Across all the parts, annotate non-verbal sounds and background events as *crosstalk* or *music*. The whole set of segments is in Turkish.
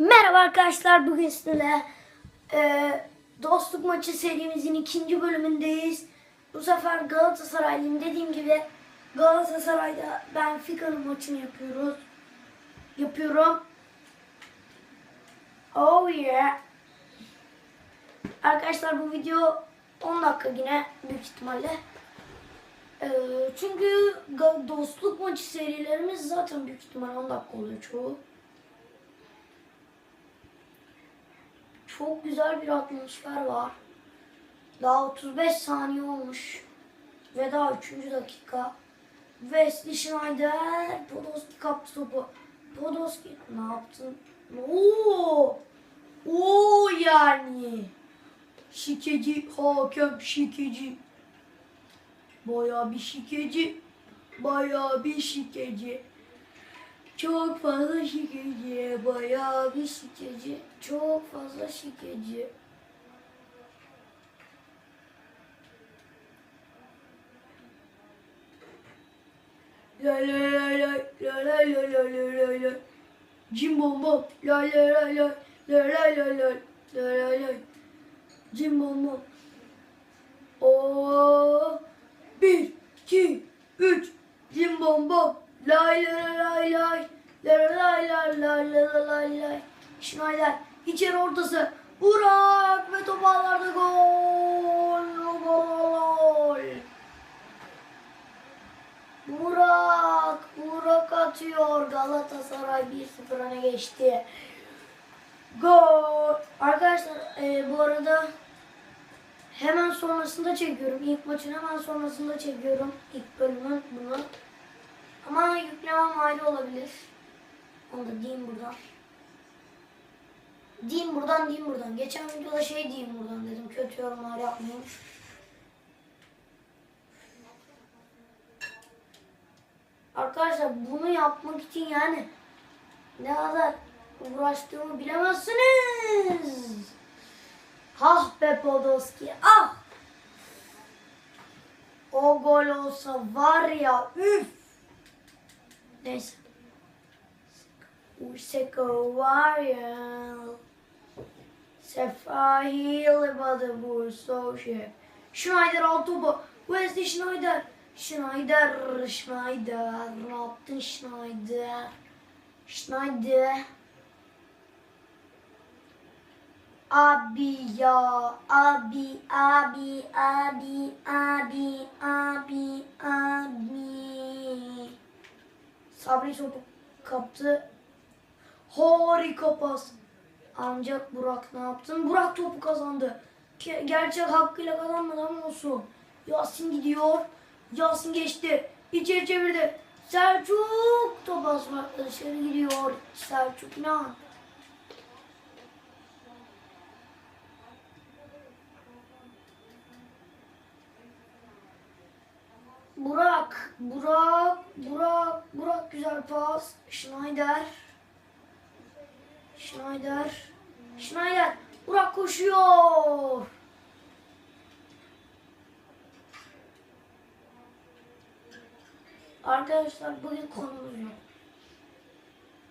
Merhaba arkadaşlar bugün sizinle e, dostluk maçı serimizin ikinci bölümündeyiz. Bu sefer Galatasaraylıyım dediğim gibi Galatasaray'da Benfica'nın maçını yapıyoruz. Yapıyorum. Oh yeah. Arkadaşlar bu video 10 dakika yine büyük ihtimalle. E, çünkü dostluk maçı serilerimiz zaten büyük ihtimal 10 dakika oluyor çoğu. Çok güzel bir atmosfer var. Daha 35 saniye olmuş. Ve daha 3. dakika. Wesley Schneider. Podolski kaptı topu. Podolski ne yaptın? Oo! Oo yani. Şikeci hakem şikeci. Baya bir şikeci. Baya bir şikeci. Çok fazla şikeci, bayağı bir şikeci, çok fazla şikeci. La la la la la la la la la la la Cim bom bom la la la la la la la la la la la Cim bom bom Oo bir iki üç Cim bom bom lay lay lay lay lay lay lay lay lay lay lay Schneider içeri ortası Burak ve top ağlarda gol gol Burak Burak atıyor Galatasaray 1-0 öne geçti Gol Arkadaşlar e, bu arada Hemen sonrasında çekiyorum. İlk maçın hemen sonrasında çekiyorum. İlk bölümün bunu. Ama yüklemem ayrı olabilir. Onu da diyeyim buradan. Diyeyim buradan diyeyim buradan. Geçen videoda şey diyeyim buradan dedim. Kötü yorumlar yapmayayım. Arkadaşlar bunu yapmak için yani ne kadar uğraştığımı bilemezsiniz. Ah be Podolski ah. O gol olsa var ya üf. Neyse. Useko var ya. Sefahil badı bu soşe. Schneider al topu. Wesley Schneider. Schneider, Schneider. Ne yaptın Schneider? Schneider. Abi ya, abi, abi, abi, abi, abi, abi. Sabri topu kaptı. Harika pas. Ancak Burak ne yaptın? Burak topu kazandı. Gerçek hakkıyla kazanmadı ama olsun. Yasin gidiyor. Yasin geçti. İçeri çevirdi. Selçuk top asmakla dışarı gidiyor. Selçuk ne? Burak, Burak, Burak, Burak güzel pas. Schneider. Schneider. Schneider. Burak koşuyor. Arkadaşlar bugün konumuz yok.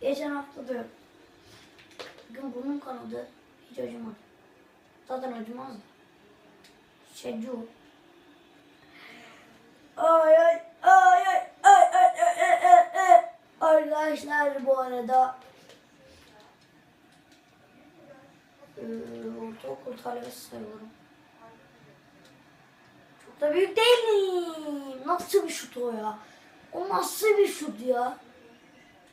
Geçen hafta da yok. Bugün bunun kanadı hiç acımadı. Zaten acımazdı. Şecu. Ay ay ay ay ay ay ay ay ay. Arkadaşlar bu arada ortaokul talebesi sayıyorum. Çok da büyük değilim. Nasıl bir şut o ya? O nasıl bir şut ya?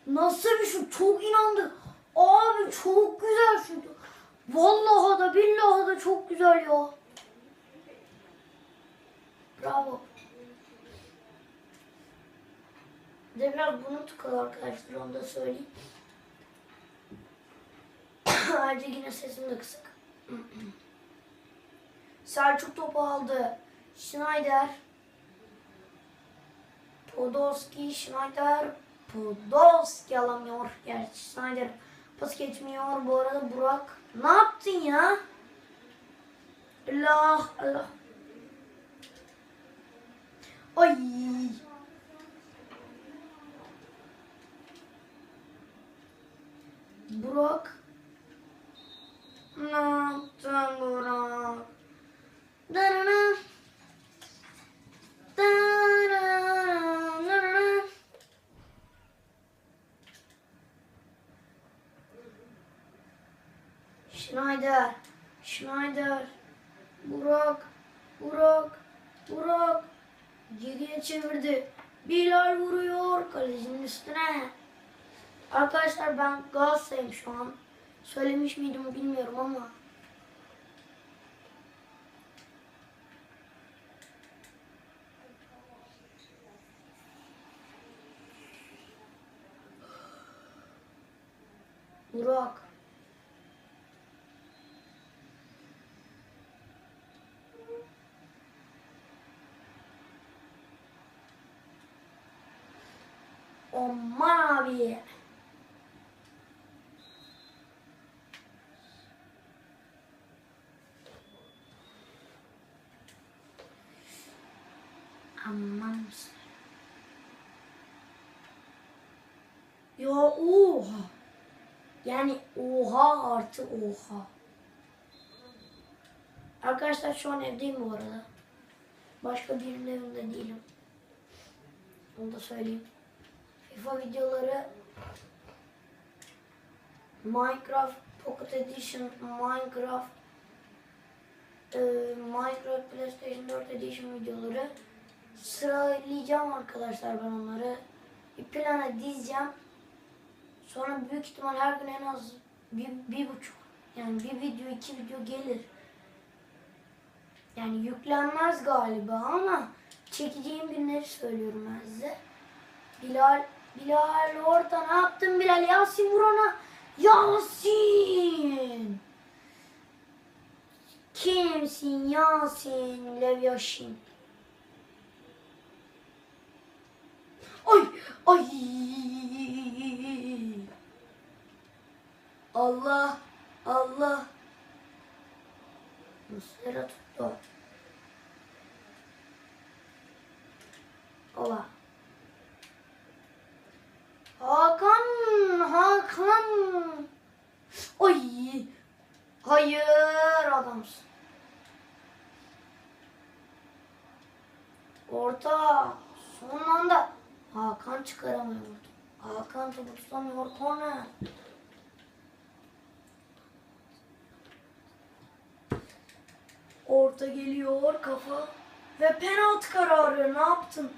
Nasıl bir şut? Çok inandı. Abi çok güzel şut. Vallahi da billahi da çok güzel ya. Bravo. Bir de biraz bunu tıkalı arkadaşlar onu da söyleyeyim. *coughs* Ayrıca yine sesim de kısık. *coughs* Selçuk topu aldı. Schneider. Podolski, Schneider. Podolski alamıyor. Gerçi Schneider pas geçmiyor. Bu arada Burak. Ne yaptın ya? Allah Allah. Ay. Burak Schneider. Schneider. Burak. Burak. Burak. Geriye çevirdi. Bilal vuruyor kalecinin üstüne. Arkadaşlar ben Galatasaray'ım şu an. Söylemiş miydim bilmiyorum ama. Burak. Aman abi. Aman? Ya oha. Yani oha artı oha. Arkadaşlar şu an evdeyim bu arada. Başka birinin evinde değilim. Onu da söyleyeyim. FIFA videoları Minecraft Pocket Edition, Minecraft e, Minecraft PlayStation 4 Edition videoları sıralayacağım arkadaşlar ben onları. Bir plana dizeceğim. Sonra büyük ihtimal her gün en az bir, bir buçuk yani bir video iki video gelir. Yani yüklenmez galiba ama çekeceğim günleri söylüyorum ben size. Bilal, Bilal orada ne yaptın Bilal? Yasin vur ona. Yasin! Kimsin Yasin Levyaşin? Ay! Ay! Allah! Allah! Muslera tuttu. Ola. Hakan! Hakan! Oy! Hayır adamsın. Orta. Son anda. Hakan çıkaramıyor. Hakan topu tutamıyor. Korner. Orta geliyor kafa. Ve penaltı kararı. Ne yaptın?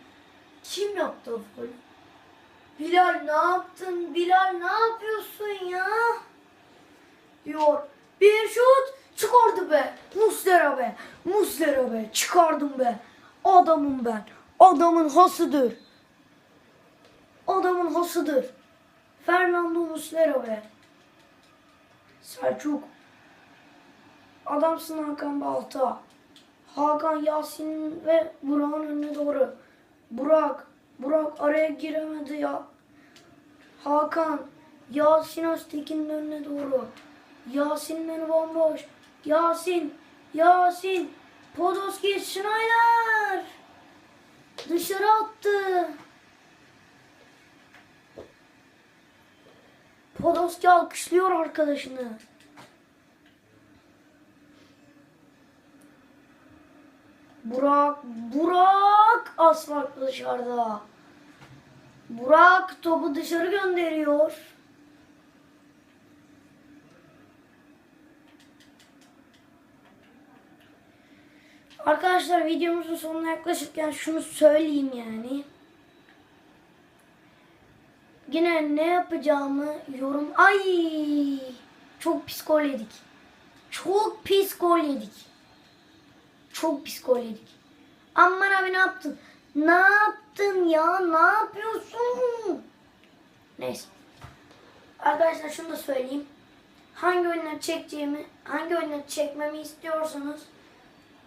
Kim yaptı o golü? Bilal ne yaptın? Bilal ne yapıyorsun ya? Diyor. Bir şut çıkardı be. Muslera be. Muslera be. Çıkardım be. Adamım ben. Adamın hasıdır. Adamın hasıdır. Fernando Muslera be. Selçuk. Adamsın Hakan Balta. Hakan Yasin ve Burak'ın önüne doğru. Burak. Burak araya giremedi ya. Hakan. Yasin Öztekin'in önüne doğru. Yasin'in önü bomboş. Yasin. Yasin. Podolski Schneider. Dışarı attı. Podolski alkışlıyor arkadaşını. Burak, Burak az farklı dışarıda. Burak topu dışarı gönderiyor. Arkadaşlar videomuzun sonuna yaklaşırken şunu söyleyeyim yani. Yine ne yapacağımı yorum... Ay! Çok pis gol yedik. Çok pis gol yedik. Çok pis gol yedik. Aman abi ne yaptın? Ne yaptın ya? Ne yapıyorsun? Neyse. Arkadaşlar şunu da söyleyeyim. Hangi oyunları çekeceğimi, hangi oyunları çekmemi istiyorsanız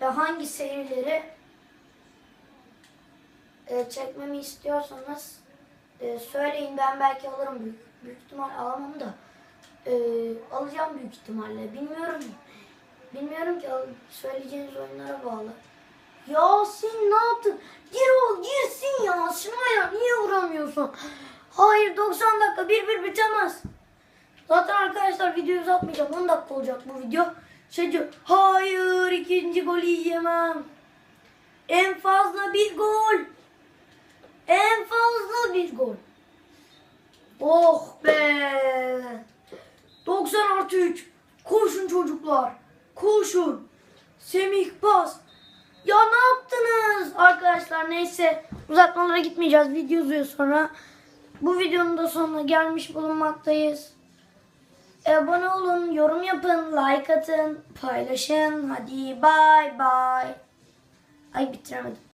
ve hangi serileri e, çekmemi istiyorsanız e, söyleyin. Ben belki alırım. Büyük, büyük ihtimal alamam da e, alacağım büyük ihtimalle. Bilmiyorum. Bilmiyorum ki söyleyeceğiniz oyunlara bağlı. Yasin ne yaptın? Gir o girsin ya şuna ya niye vuramıyorsun? Hayır 90 dakika bir bir bitemez. Zaten arkadaşlar videoyu uzatmayacağım. 10 dakika olacak bu video şey hayır ikinci golü yiyemem en fazla bir gol en fazla bir gol. Oh be. 90 artı 3. Koşun çocuklar. Koşun. Semih pas. Ya ne yaptınız? Arkadaşlar neyse uzatmalara gitmeyeceğiz. Video uzuyor sonra. Bu videonun da sonuna gelmiş bulunmaktayız. Abone olun, yorum yapın, like atın, paylaşın. Hadi bay bay. Ay bitiremedim.